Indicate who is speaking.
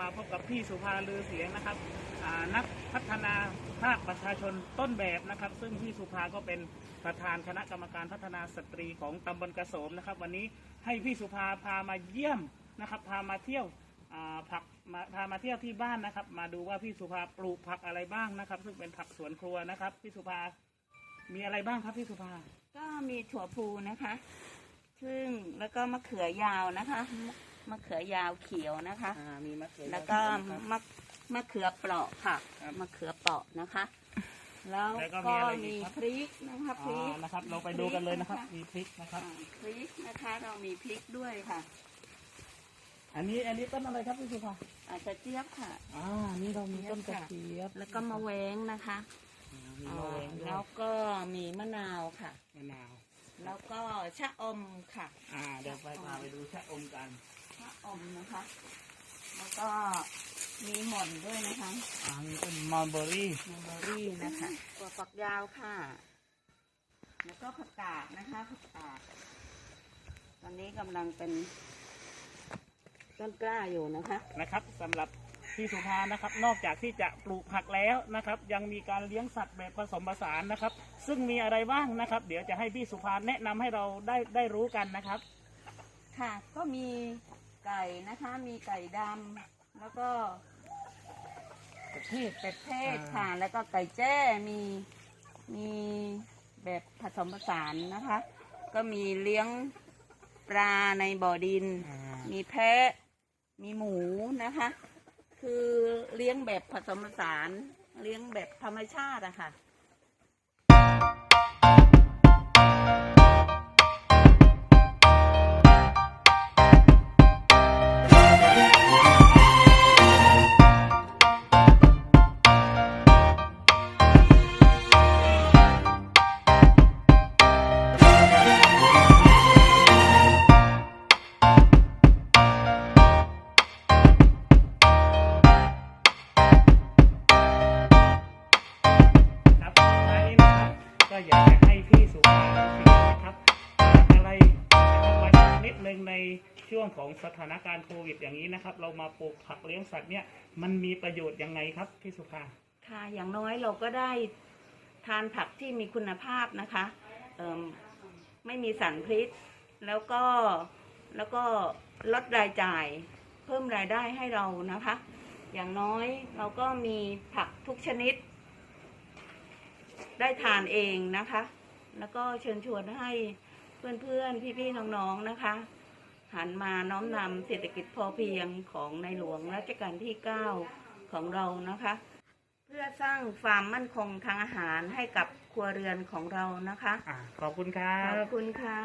Speaker 1: มาพบกับพี่สุภาลือเสียงนะครับนักพัฒนาภาคประชาชนต้นแบบนะครับ ซึ่งพี่สุภาก็เป็นประธานคณะกรรมการพัฒนาสตรีของตำบลกระโสมนะครับ วันนี้ให้พี่สุภาพามาเยี่ยมนะครับ พามาเที่ยวผักมาพามาเที่ยวที่บ้านนะครับ มาดูว่าพี่สุภาปลูกผักอะไรบ้างนะครับ ซึ่งเป็นผักสวนครัวนะครับพี่สุภา มีอะไรบ้างครับพี่สุภา
Speaker 2: ก็มีถั่วพูนะคะซึ่งแล้วก็มะเขือยาวนะคะ มะมะเขือยาวเขียวนะคะ
Speaker 1: อ่ามีมะเขือ
Speaker 2: แล้วก็
Speaker 1: ครับ
Speaker 2: มะมะเขือเปราะค่ะ
Speaker 1: ครับ
Speaker 2: มะเขือเปราะนะคะ แล้ว
Speaker 1: แล้วก็มี
Speaker 2: ก็
Speaker 1: อะไรอี
Speaker 2: มี
Speaker 1: กครับ
Speaker 2: พริกนะคะพ
Speaker 1: อ่
Speaker 2: ริกา
Speaker 1: นะครับ เราไปดูกันเลยนะครับ มีพริกนะครับ
Speaker 2: อ่าพริกนะคะเรามีพริกด้วยค่ะ
Speaker 1: อันนี้อันนี้ต้นอะไรครับพี่สุภา
Speaker 2: อาจจะเจี๊ยบค่ะ
Speaker 1: อ่า นี่เรามีต้นกระเจี๊ยบ
Speaker 2: แล้วก็มะแวงนะคะ
Speaker 1: อ่ามี
Speaker 2: อ่ามะ
Speaker 1: แวงด้วย
Speaker 2: แล้วก็มีมะนาวค่ะ
Speaker 1: มะนาว
Speaker 2: แล้วก็ชะอมค่ะ
Speaker 1: อ่า เดี๋ยวไปพาไปดูชะอมกัน
Speaker 2: ชะอมนะคะ แล้วก็มีหม่อนด้วยนะคะ
Speaker 1: อ่ามีต้นมอลเบอรี่
Speaker 2: มัลเบอรี่นะคะตัวฝักยาวค่ะ แล้วก็ผักกาดนะคะผักกาดตอนนี้กำลังเป็นต้นกล้าอยู่นะคะ
Speaker 1: นะครับสำหรับพี่สุภานะครับ นอกจากที่จะปลูกผักแล้วนะครับ ยังมีการเลี้ยงสัตว์แบบผสมผสานนะครับ ซึ่งมีอะไรบ้างนะครับ เดี๋ยวจะให้พี่สุภาแนะนำให้เราได้ได้รู้กันนะครับ
Speaker 2: ค่ะ ก็มี ไก่นะคะ มีไก่ดำแล้วก็
Speaker 1: ประเทศ
Speaker 2: เป็ดเทศ
Speaker 1: อ่า
Speaker 2: ค่ะ แล้วก็ไก่แจ้มีมีแบบผสมผสานนะคะ ก็มีเลี้ยงปลาในบ่อดิน
Speaker 1: อ่า
Speaker 2: มีแพะ มีหมูนะคะ คือเลี้ยงแบบผสมผสาน เลี้ยงแบบธรรมชาติอะค่ะ
Speaker 1: ก็อยากจะให้พี่สุภาสิงห์นะครับอะไรนะครับไว้สักนิดนึงในช่วงของสถานการณ์โควิดอย่างนี้นะครับ เรามาปลูกผักเลี้ยงสัตว์เนี่ยมันมีประโยชน์ยังไงครับพี่สุภา
Speaker 2: ค่ะอย่างน้อยเราก็ได้ทานผักที่มีคุณภาพนะคะเอิ่มไม่มีสารพิษ แล้วก็แล้วก็ลดรายจ่าย เพิ่มรายได้ให้เรานะคะ อย่างน้อยเราก็มีผักทุกชนิด ได้ทานเองนะคะ แล้วก็เชิญชวนให้เพื่อนๆ พี่ๆ น้องๆ นะคะ หันมาน้อมนำเศรษฐกิจพอเพียงของในหลวงรัชกาลที่ 9 ของเรานะคะ เพื่อสร้างความมั่นคงทางอาหารให้กับครัวเรือนของเรานะคะ
Speaker 1: อ่าขอบคุณครั
Speaker 2: ขอบ บคุณค่ะ